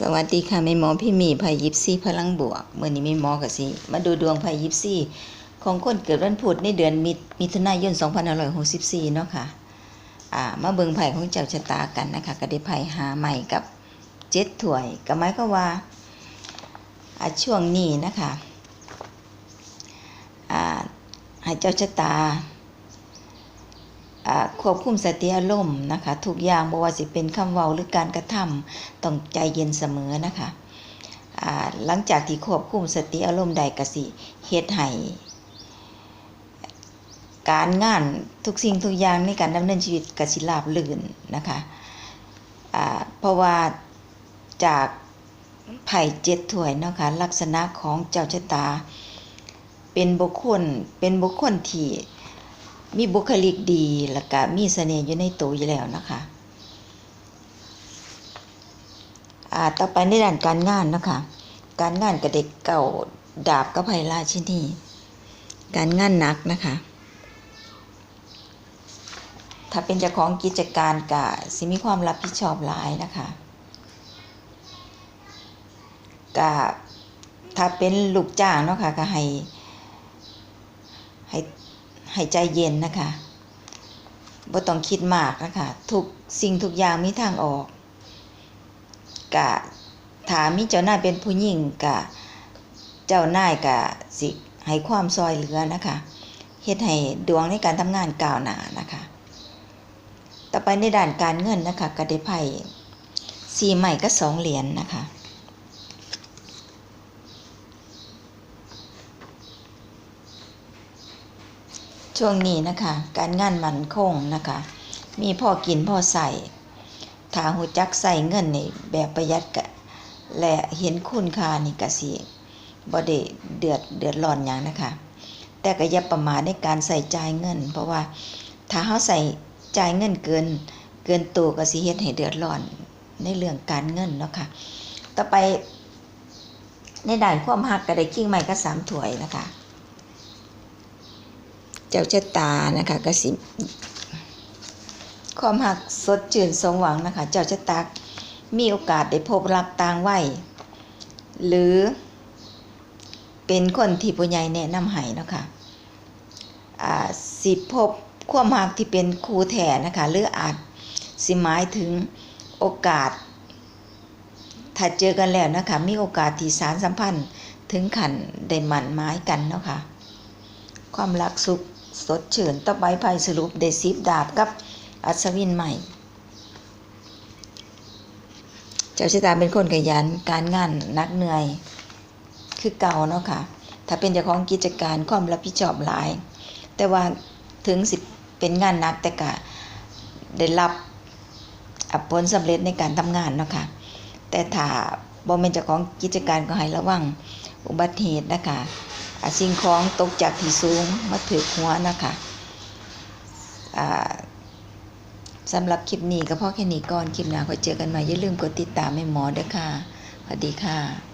สวัสดีค่ะแม่หมอพี่หมีภัยยิปซีพลังบวกเมื่อนี้แม่หมอกับสิมาดูดวงภัยยิปซีของคนเกิดวันพุธในเดือนมิมถุนายน2564เนาะค่ะอ่ามาเบิ่งไผ่ของเจ้าชะตากันนะคะก็ได้ไผ่หาใหม่กับเจ็ดถ้วยก็หมายก็ว่าอ่าช่วงนี้นะคะอ่าให้เจ้าชะตา ควบคุมสติอารมณ์นะคะทุกอย่างบ่ว่าสิเป็นคำเว้าหรือการกระทำต้องใจเย็นเสมอนะคะหลังจากที่ควบคุมสติอารมณ์ใดกสิเฮ็ดให้การงานทุกสิ่งทุกอย่างในการดำเนินชีวิตกสิราบลื่นนะคะเพราะว่าจากไผ่เจ็ดถ้วยนะคะลักษณะของเจ้าชะตา เป็นบุคคลเป็นบุคคลที่ มีบุคลิกดีแล้วก็มีเสน่ห์อยู่ในตัวอยู่แล้วนะคะอ่าต่อไปในด้านการงานนะคะ การงานกับเด็กเก่าดาบกับไพราชินีการงานหนักนะคะ ถ้าเป็นเจ้าของกิจการกะสิมีความรับผิดชอบหลายนะคะกะถ้าเป็นลูกจ้างเนาะค่ะก็ให้ให้ ให้ใจเย็นนะคะบ่ต้องคิดมากนะคะทุกสิ่งทุกอย่างมีทางออกกะถามีเจ้านายเป็นผู้หญิงกะเจ้านายกะสิให้ความซอยเหลือนะคะเฮ็ดให้ดวงในการทำงานก้าวหน้านะคะ ต่อไปในด้านการเงินนะคะก็ได้ไพ่สี่ใหม่ก็สองเหรียญนนะคะ ช่วงนี้นะคะ การงานมันคงนะคะ มีพ่อกินพ่อใส่ถ้าหูจักใส่เงินในแบบประหยัดกะและเห็นคุณค่านี่กะสิบ่ได้เดือดเดือดร้อนหยังนะคะ แต่ก็อย่าประมาทในการใส่จ่ายเงิน เพราะว่าถ้าเฮาใส่จ่ายเงินเกิน เกินตัวก็สิเฮ็ดให้เดือดร้อนในเรื่องการเงินเนาะค่ะ ต่อไปในด้านความหักก็ได้กิ้งใหม่ก็สามถ้วยนะคะ เจ้าชะตานะคะก็สิความหักสดชื่นสมหวังนะคะ เจ้าชะตามีโอกาสได้พบรักต่างวัยหรือเป็นคนที่ผู้ใหญ่แนะนำให้นะคะอ่าสิพบความหักที่เป็นครูแท้นะคะ หรืออาจสิหมายถึงโอกาส ถ้าเจอกันแล้วนะคะ มีโอกาสที่สารสัมพันธ์ถึงขันได้หมั่นไม้กันเนาะค่ะความรักสุข สดชื่นต่อไปภัยสรุปได้ซิบดาบกับอัศวินใหม่ เจ้าชะตาเป็นคนขยันการงานนักเหนื่อย คือเก่าเนาะค่ะ ถ้าเป็นเจ้าของกิจการความรับผิดชอบหลาย แต่ว่าถึงสิเป็นงานนักแต่ก็ได้รับผลสำเร็จในการทำงานเนาะค่ะ แต่ถ้าบ่เป็นเจ้าของกิจการก็ให้ระวังอุบัติเหตุนะคะ สิ่งของตกจากที่สูงมาถือหัวนะคะสำหรับคลิปนี้ก็พอแค่นี้ก่อน คลิปหน้าก็เจอกันใหม่อย่าลืมกดติดตามให้หมอด้วยค่ะสวัสดีค่ะ